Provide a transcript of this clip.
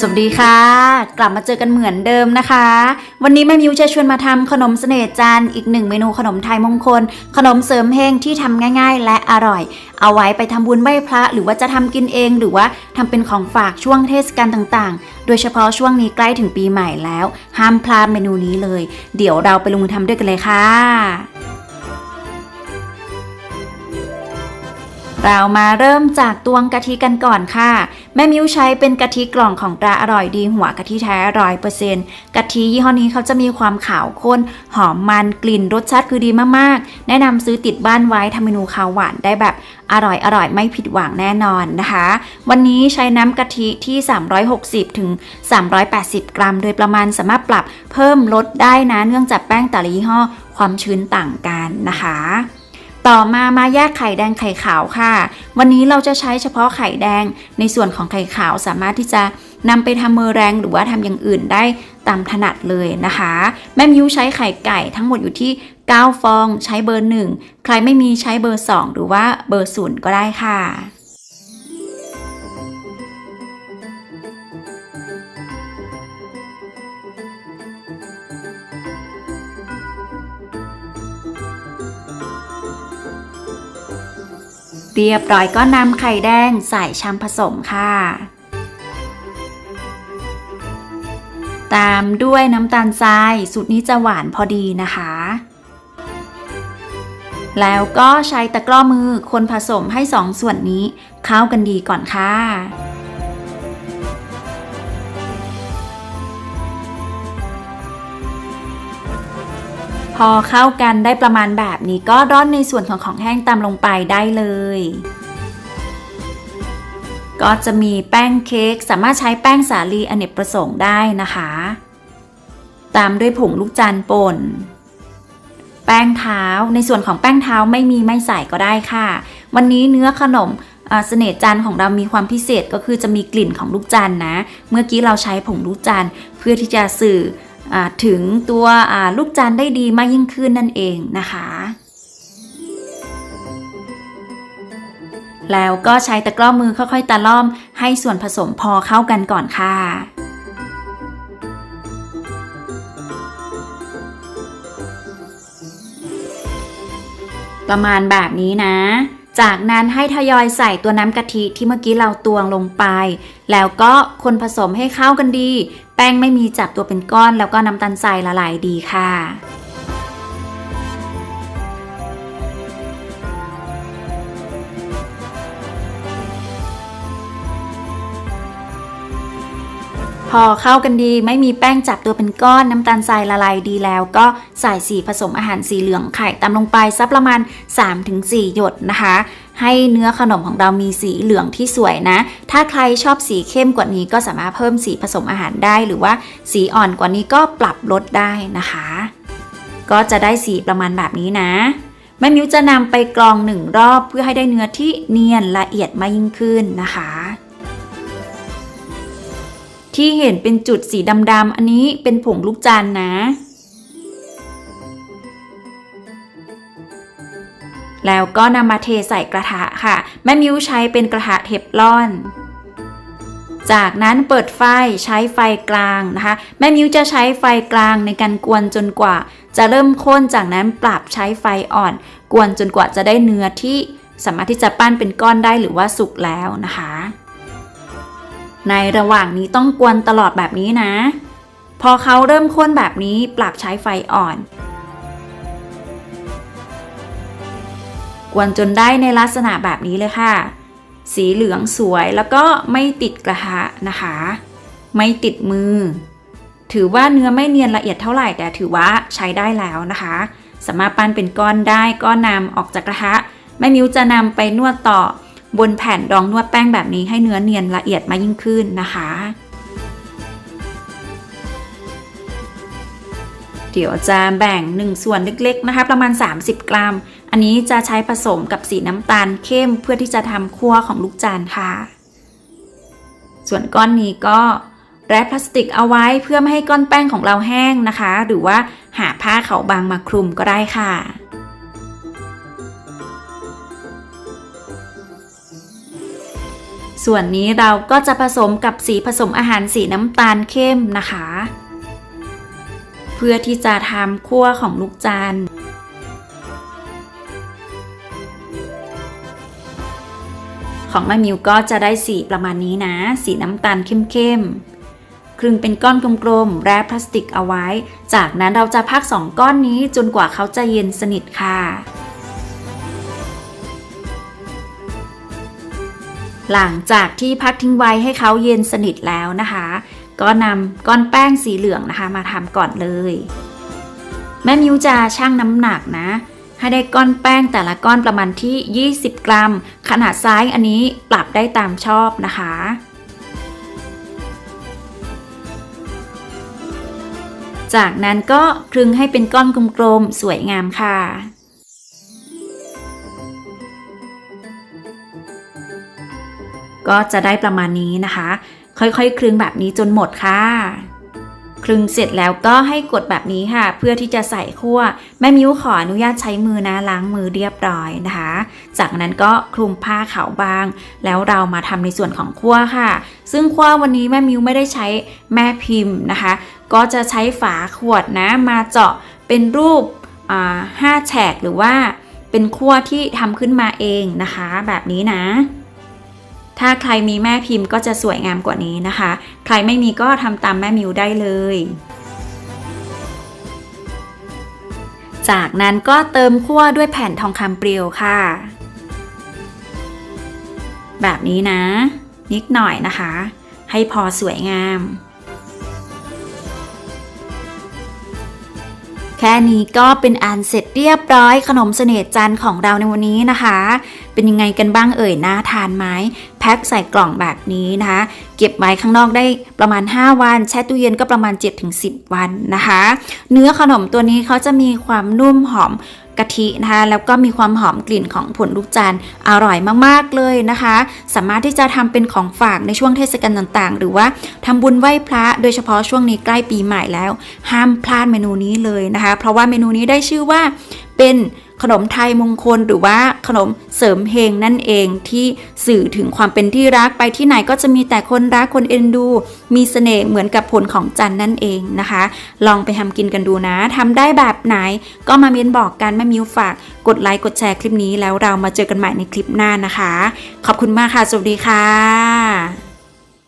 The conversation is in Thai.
สวัสดีค่ะ กลับมาเจอกันเหมือนเดิมนะคะ วันนี้แม่มิวจะชวนมาทำขนมเสน่ห์จันอีกหนึ่งเมนูขนมไทยมงคล ขนมเสริมเฮงที่ทำง่าย ๆ และอร่อย เอาไว้ไปทำบุญไหว้พระ หรือว่าจะทำกินเอง หรือว่าทำเป็นของฝากช่วงเทศกาลต่างๆ โดยเฉพาะช่วงนี้ใกล้ถึงปีใหม่แล้ว ห้ามพลาดเมนูนี้เลย เดี๋ยวเราไปลงมือทำด้วยกันเลยค่ะ เรามาเริ่มจากตวงกะทิกันก่อนค่ะ แม่มิวใช้เป็นกะทิกล่องของตราอร่อยดีหัวกะทิแท้ร้อยเปอร์เซ็นต์กะทิยี่ห้อนี้เขาจะมีความขาวข้น หอมมันกลิ่นรสชาติคือดีมากๆ แนะนำซื้อติดบ้านไว้ทำเมนูข้าวหวานได้แบบอร่อยอร่อยไม่ผิดหวังแน่นอนนะคะ วันนี้ใช้น้ำกะทิที่ 360 ถึง 380 กรัม โดยประมาณสามารถปรับเพิ่มลดได้นะเนื่องจากแป้งแต่ละยี่ห้อความชื้นต่างกันนะคะ ต่อมามาแยกไข่แดงไข่ขาวค่ะ วันนี้เราจะใช้เฉพาะไข่แดง ในส่วนของไข่ขาวสามารถที่จะนำไปทำเมอแรงหรือว่าทำอย่างอื่นได้ตามถนัดเลยนะคะ แม่มิวใช้ไข่ไก่ทั้งหมดอยู่ที่ 9 ฟอง ใช้เบอร์ 1 ใครไม่มีใช้เบอร์ 2 หรือว่าเบอร์ศูนย์ก็ได้ค่ะ เรียบร้อยก็นำไข่แดงใส่ชามผสมค่ะ ตามด้วยน้ำตาลทรายสูตรนี้จะหวานพอดีนะคะ แล้วก็ใช้ตะกร้อมือคนผสมให้สองส่วนนี้เข้ากันดีก่อนค่ะ พอเข้ากันได้ประมาณแบบนี้ก็ร่อนในส่วนของของแห้งตามลงไปได้เลย ก็จะมีแป้งเค้กสามารถใช้แป้งสาลีอเนกประสงค์ได้นะคะ ตามด้วยผงลูกจันทร์ป่น แป้งเท้าในส่วนของแป้งเท้าไม่มีไม่ใส่ก็ได้ค่ะ วันนี้เนื้อขนมเสน่ห์จันทร์ของเรามีความพิเศษก็คือจะมีกลิ่นของลูกจันทร์นะ เมื่อกี้เราใช้ผงลูกจันทร์เพื่อที่จะสื่อ ถึงตัวลูกจันได้ดีมากยิ่งขึ้นนั่นเองนะคะ แล้วก็ใช้ตะกร้อมือค่อยๆตะล่อมให้ส่วนผสมพอเข้ากันก่อนค่ะประมาณแบบนี้นะ จากนั้นให้ทยอยใส่ตัวน้ำกะทิที่เมื่อกี้เราตวงลงไป แล้วก็คนผสมให้เข้ากันดี แป้งไม่มีจับตัวเป็นก้อน แล้วก็น้ำตาลทรายละลายดีค่ะ พอเข้ากันดีไม่มีแป้งจับตัวเป็นก้อนน้ำตาลทรายละลายดีแล้วก็ใส่สีผสมอาหารสีเหลืองไข่ตามลงไปสักประมาณ 3-4 หยดนะคะ ให้เนื้อขนมของเรามีสีเหลืองที่สวยนะ ถ้าใครชอบสีเข้มกว่านี้ก็สามารถเพิ่มสีผสมอาหารได้ หรือว่าสีอ่อนกว่านี้ก็ปรับลดได้นะคะ ก็จะได้สีประมาณแบบนี้นะแม่มิวจะนำไปกรองหนึ่งรอบเพื่อให้ได้เนื้อที่เนียนละเอียดมากยิ่งขึ้นนะคะ ที่เห็นเป็นจุดสีดำๆอันนี้เป็นผงลูกจันนะ แล้วก็นำมาเทใส่กระทะค่ะ แม่มิวใช้เป็นกระทะเทฟลอน จากนั้นเปิดไฟใช้ไฟกลางนะคะ แม่มิวจะใช้ไฟกลางในการกวนจนกว่า จะเริ่มข้นจากนั้นปรับใช้ไฟอ่อน กวนจนกว่าจะได้เนื้อที่สามารถที่จะปั้นเป็นก้อนได้หรือว่าสุกแล้วนะคะ ในระหว่างนี้ต้องกวนตลอดแบบนี้นะ พอเขาเริ่มข้นแบบนี้ปรับใช้ไฟอ่อน กวนจนได้ในลักษณะแบบนี้เลยค่ะ สีเหลืองสวยแล้วก็ไม่ติดกระทะนะคะ ไม่ติดมือ ถือว่าเนื้อไม่เนียนละเอียดเท่าไหร่ แต่ถือว่าใช้ได้แล้วนะคะ สามารถปั้นเป็นก้อนได้ก็นำออกจากกระทะแม่มิวจะนำไปนวดต่อ บนแผ่นรองนวดแป้งแบบนี้ให้เนื้อเนียนละเอียดมากยิ่งขึ้นนะคะ เดี๋ยวจะแบ่ง 1 ส่วนเล็กๆนะคะ ประมาณ 30 กรัม อันนี้จะใช้ผสมกับสีน้ำตาลเข้มเพื่อที่จะทำคั่วของลูกจานค่ะ ส่วนก้อนนี้ก็แรปพลาสติกเอาไว้เพื่อไม่ให้ก้อนแป้งของเราแห้งนะคะ หรือว่าหาผ้าขาวบางมาคลุมก็ได้ค่ะ ส่วนนี้เราก็จะผสมกับสีผสมอาหารสีน้ำตาลเข้มนะคะ เพื่อที่จะทำคั่วของลูกจันทร์ของแม่มิวก็จะได้สีประมาณนี้นะ สีน้ำตาลเข้มๆ คลึงเป็นก้อนกลมๆ แรปพลาสติกเอาไว้ จากนั้นเราจะพัก2ก้อนนี้จนกว่าเขาจะเย็นสนิทค่ะ หลังจากที่พักทิ้งไว้ให้เขาเย็นสนิทแล้วนะคะ ก็นำก้อนแป้งสีเหลืองนะคะ มาทำก่อนเลย แม่มิวจะชั่งน้ำหนักนะ ให้ได้ก้อนแป้งแต่ละก้อนประมาณที่ 20 กรัม ขนาดไซ้ายอันนี้ปรับได้ตามชอบนะคะจากนั้นก็คลึงให้เป็นก้อนกลมๆ สวยงามค่ะ ก็จะได้ประมาณนี้นะคะ ค่อยๆ คลึงแบบนี้จนหมดค่ะคลึงเสร็จแล้วก็ให้กดแบบนี้ค่ะ เพื่อที่จะใส่คั่วแม่มิ้วขออนุญาตใช้มือนะล้างมือเรียบร้อยนะคะ จากนั้นก็คลุมผ้าขาวบาง แล้วเรามาทำในส่วนของคั่วค่ะ ซึ่งคั่ววันนี้แม่มิ้วไม่ได้ใช้แม่พิมพ์นะคะ ก็จะใช้ฝาขวดนะมาเจาะเป็นรูปห้าแฉกหรือว่าเป็นคั่วที่ทำขึ้นมาเองนะคะ แบบนี้นะ ถ้าใครมีแม่พิมพ์ก็จะสวยงามกว่านี้นะคะ ใครไม่มีก็ทำตามแม่มิวได้เลย จากนั้นก็เติมคั่วด้วยแผ่นทองคำเปรียวค่ะ แบบนี้นะ นิดหน่อยนะคะ ให้พอสวยงามแค่นี้ก็เป็นอันเสร็จเรียบร้อยขนมเสน่ห์จันทร์ของเราในวันนี้นะคะ เป็นยังไงกันบ้างเอ่ยน่าทานไหม แพ็คใส่กล่องแบบนี้นะคะเก็บไว้ข้างนอกได้ประมาณ 5 วัน แช่ตู้เย็นก็ประมาณ 7-10 วันนะคะ เนื้อขนมตัวนี้เขาจะมีความนุ่มหอมกะทินะคะแล้วก็มีความหอมกลิ่นของผลลูกจันทร์อร่อยมากๆเลยนะคะ สามารถที่จะทำเป็นของฝากในช่วงเทศกาลต่างๆ หรือว่าทำบุญไหว้พระโดยเฉพาะช่วงนี้ใกล้ปีใหม่แล้ว ห้ามพลาดเมนูนี้เลยนะคะ เพราะว่าเมนูนี้ได้ชื่อว่า เป็นขนมไทยมงคลหรือว่าขนมเสริมเฮงนั่นเองที่สื่อถึงความเป็นที่รักไปที่ไหนก็จะมีแต่คนรักคนเอ็นดู มีเสน่ห์เหมือนกับผลของจันนั่นเองนะคะ ลองไปทำกินกันดูนะทำได้แบบไหนก็มาเม้นบอกกันแม่มิวฝาก กดไลค์กดแชร์คลิปนี้แล้วเรามาเจอกันใหม่ในคลิปหน้านะคะ ขอบคุณมากค่ะ สวัสดีค่ะ